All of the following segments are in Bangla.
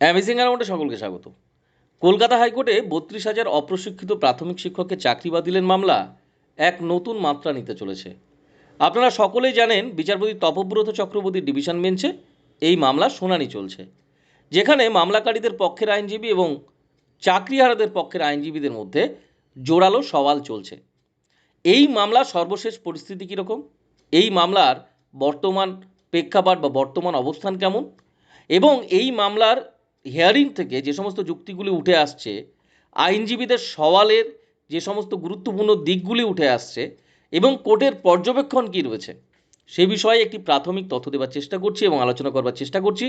অ্যামেজিং অ্যারাউন্ডে সকলকে স্বাগত। কলকাতা হাইকোর্টে বত্রিশ হাজার অপ্রশিক্ষিত প্রাথমিক শিক্ষককে চাকরি বাতিলের মামলা এক নতুন মাত্রা নিতে চলেছে। আপনারা সকলেই জানেন বিচারপতি তপব্রত চক্রবর্তী ডিভিশন বেঞ্চে এই মামলা শুনানি চলছে, যেখানে মামলাকারীদের পক্ষের আইনজীবী এবং চাকরিহারাদের পক্ষের আইনজীবীদের মধ্যে জোরালো সওয়াল চলছে। এই মামলার সর্বশেষ পরিস্থিতি কীরকম? এই মামলার বর্তমান প্রেক্ষাপট বা বর্তমান অবস্থান কেমন? এবং এই মামলার হিয়ারিং থেকে যে সমস্ত যুক্তিগুলি উঠে আসছে, আইনজীবীদের সওয়ালের যে সমস্ত গুরুত্বপূর্ণ দিকগুলি উঠে আসছে এবং কোর্টের পর্যবেক্ষণ কী রয়েছে, সে বিষয়ে একটি প্রাথমিক তথ্য দেওয়ার চেষ্টা করছি এবং আলোচনা করবার চেষ্টা করছি।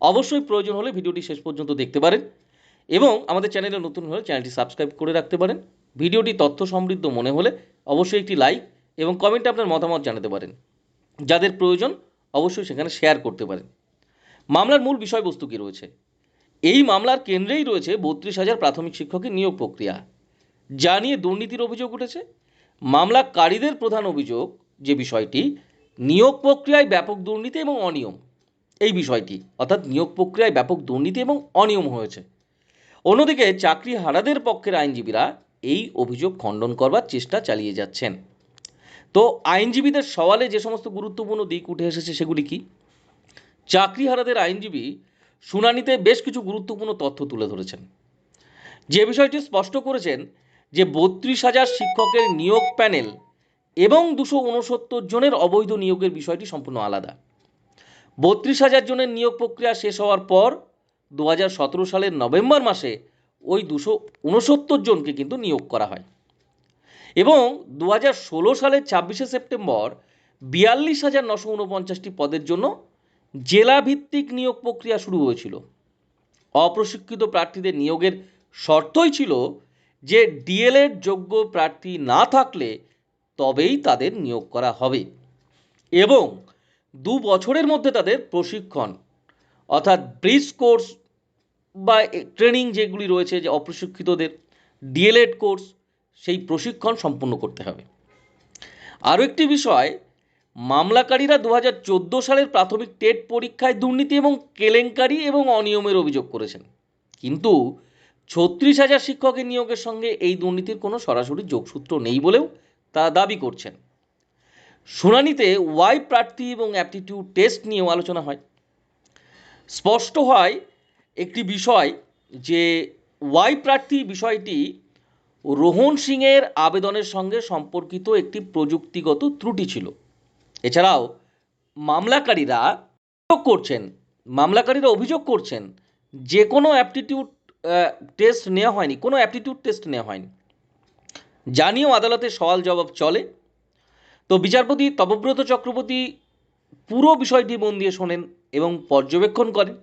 অবশ্যই প্রয়োজন হলে ভিডিওটি শেষ পর্যন্ত দেখতে পারেন এবং আমাদের চ্যানেলে নতুন হলে চ্যানেলটি সাবস্ক্রাইব করে রাখতে পারেন। ভিডিওটি তথ্য সমৃদ্ধ মনে হলে অবশ্যই একটি লাইক এবং কমেন্টে আপনার মতামত জানাতে পারেন। যাদের প্রয়োজন অবশ্যই সেখানে শেয়ার করতে পারেন। মামলার মূল বিষয়বস্তু কী রয়েছে এই মামলার কেন্দ্রেই রয়েছে বত্রিশ হাজার প্রাথমিক শিক্ষকের নিয়োগ প্রক্রিয়া। যা নিয়ে দুর্নীতির অভিযোগ উঠেছে। মামলাকারীদের প্রধান অভিযোগ যে বিষয়টি, নিয়োগ প্রক্রিয়ায় ব্যাপক দুর্নীতি এবং অনিয়ম। এই বিষয়টি, অর্থাৎ নিয়োগ প্রক্রিয়ায় ব্যাপক দুর্নীতি এবং অনিয়ম হয়েছে। অন্যদিকে চাকরি হারাদের পক্ষের আইনজীবীরা এই অভিযোগ খণ্ডন করবার চেষ্টা চালিয়ে যাচ্ছেন। তো আইনজীবীদের সওয়ালে যে সমস্ত গুরুত্বপূর্ণ দিক উঠে এসেছে সেগুলি কি? চাকরিহারাদের আইনজীবী শুনানিতে বেশ কিছু গুরুত্বপূর্ণ তথ্য তুলে ধরেছেন। যে বিষয়টি স্পষ্ট করেছেন যে বত্রিশ হাজার শিক্ষকের নিয়োগ প্যানেল এবং দুশো উনসত্তর জনের অবৈধ নিয়োগের বিষয়টি সম্পূর্ণ আলাদা। বত্রিশ হাজার জনের নিয়োগ প্রক্রিয়া শেষ হওয়ার পর দু হাজার সতেরো সালের নভেম্বর মাসে ওই দুশো উনসত্তর জনকে কিন্তু নিয়োগ করা হয়। এবং দু হাজার ষোলো সালের ছাব্বিশে সেপ্টেম্বর বিয়াল্লিশ হাজার নশো উনপঞ্চাশটি পদের জন্য জেলাভিত্তিক নিয়োগ প্রক্রিয়া শুরু হয়েছিল। অপ্রশিক্ষিত প্রার্থীদের নিয়োগের শর্তই ছিল যে ডিএলএড যোগ্য প্রার্থী না থাকলে তবেই তাদের নিয়োগ করা হবে এবং দু বছরের মধ্যে তাদের প্রশিক্ষণ, অর্থাৎ ব্রিজ কোর্স বা ট্রেনিং যেগুলি রয়েছে যে অপ্রশিক্ষিতদের ডিএলএড কোর্স, সেই প্রশিক্ষণ সম্পূর্ণ করতে হবে। আরও একটি বিষয় মামলাকারীরা দু হাজার চোদ্দ সালের প্রাথমিক টেট পরীক্ষায় দুর্নীতি এবং কেলেঙ্কারি এবং অনিয়মের অভিযোগ করেছেন। কিন্তু ছত্রিশ হাজার শিক্ষকের নিয়োগের সঙ্গে এই দুর্নীতির কোনো সরাসরি যোগসূত্র নেই বলেও তারা দাবি করছেন। শুনানিতে ওয়াই প্রার্থী এবং অ্যাপটিটিউড টেস্ট নিয়েও আলোচনা হয়। স্পষ্ট হয় একটি বিষয় যে ওয়াই প্রার্থী বিষয়টি রোহন সিংয়ের আবেদনের সঙ্গে সম্পর্কিত একটি প্রযুক্তিগত ত্রুটি ছিল। এছাড়াও মামলাকারীরা অভিযোগ করছেন, মামলাকারীরা অভিযোগ করছেন যে কোনো অ্যাপটিটিউড টেস্ট নেওয়া হয়নি, কোনো অ্যাপটিটিউড টেস্ট নেওয়া হয়নি। জানিয়েও আদালতে সওয়াল জবাব চলে। তো বিচারপতি তপব্রত চক্রবর্তী পুরো বিষয়টি মন দিয়ে শোনেন এবং পর্যবেক্ষণ করেন।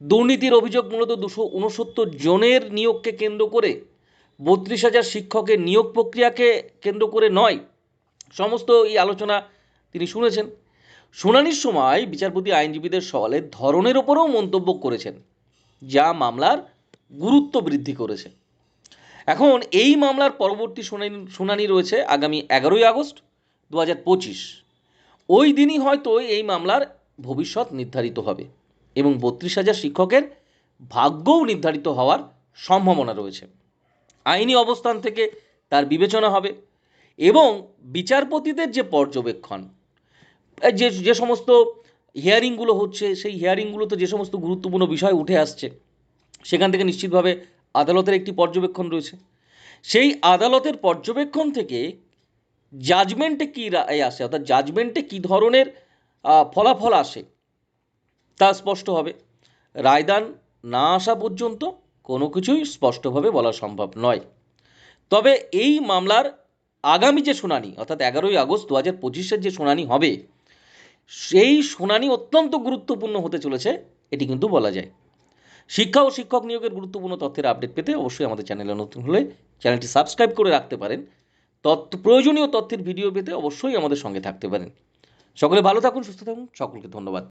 দুর্নীতির অভিযোগ মূলত দুশো উনসত্তর জনের নিয়োগকে কেন্দ্র করে, বত্রিশ হাজার শিক্ষকের নিয়োগ প্রক্রিয়াকে কেন্দ্র করে নয়। সমস্ত এই আলোচনা তিনি শুনেছেন। শুনানির সময় বিচারপতি আইনজীবীদের সওয়ালের ধরনের ওপরেও মন্তব্য করেছেন, যা মামলার গুরুত্ব বৃদ্ধি করেছে। এখন এই মামলার পরবর্তী শুনানি শুনানি রয়েছে আগামী এগারোই আগস্ট দু হাজার পঁচিশ। ওই দিনই হয়তো এই মামলার ভবিষ্যৎ নির্ধারিত হবে এবং বত্রিশ হাজার শিক্ষকের ভাগ্যও নির্ধারিত হওয়ার সম্ভাবনা রয়েছে। আইনি অবস্থান থেকে তার বিবেচনা হবে এবং বিচারপতিদের যে পর্যবেক্ষণ যে যে সমস্ত হিয়ারিংগুলো হচ্ছে, সেই হিয়ারিংগুলোতে যে সমস্ত গুরুত্বপূর্ণ বিষয় উঠে আসছে, সেখান থেকে নিশ্চিতভাবে আদালতের একটি পর্যবেক্ষণ রয়েছে। সেই আদালতের পর্যবেক্ষণ থেকে জাজমেন্টে কী রায় আসে, অর্থাৎ জাজমেন্টে কী ধরনের ফলাফল আসে, তা স্পষ্ট হবে। রায়দান না আসা পর্যন্ত কোনো কিছুই স্পষ্টভাবে বলা সম্ভব নয়। তবে এই মামলার আগামী যে শুনানি, অর্থাৎ এগারোই আগস্ট দু হাজার পঁচিশের যে শুনানি হবে সেই শুনানি অত্যন্ত গুরুত্বপূর্ণ হতে চলেছে, এটি কিন্তু বলা যায়। শিক্ষা ও শিক্ষক নিয়োগের গুরুত্বপূর্ণ তথ্যের আপডেট পেতে অবশ্যই আমাদের চ্যানেলে নতুন হলে চ্যানেলটি সাবস্ক্রাইব করে রাখতে পারেন। তথ্য, প্রয়োজনীয় তথ্যের ভিডিও পেতে অবশ্যই আমাদের সঙ্গে থাকতে পারেন। সকলে ভালো থাকুন, সুস্থ থাকুন। সকলকে ধন্যবাদ।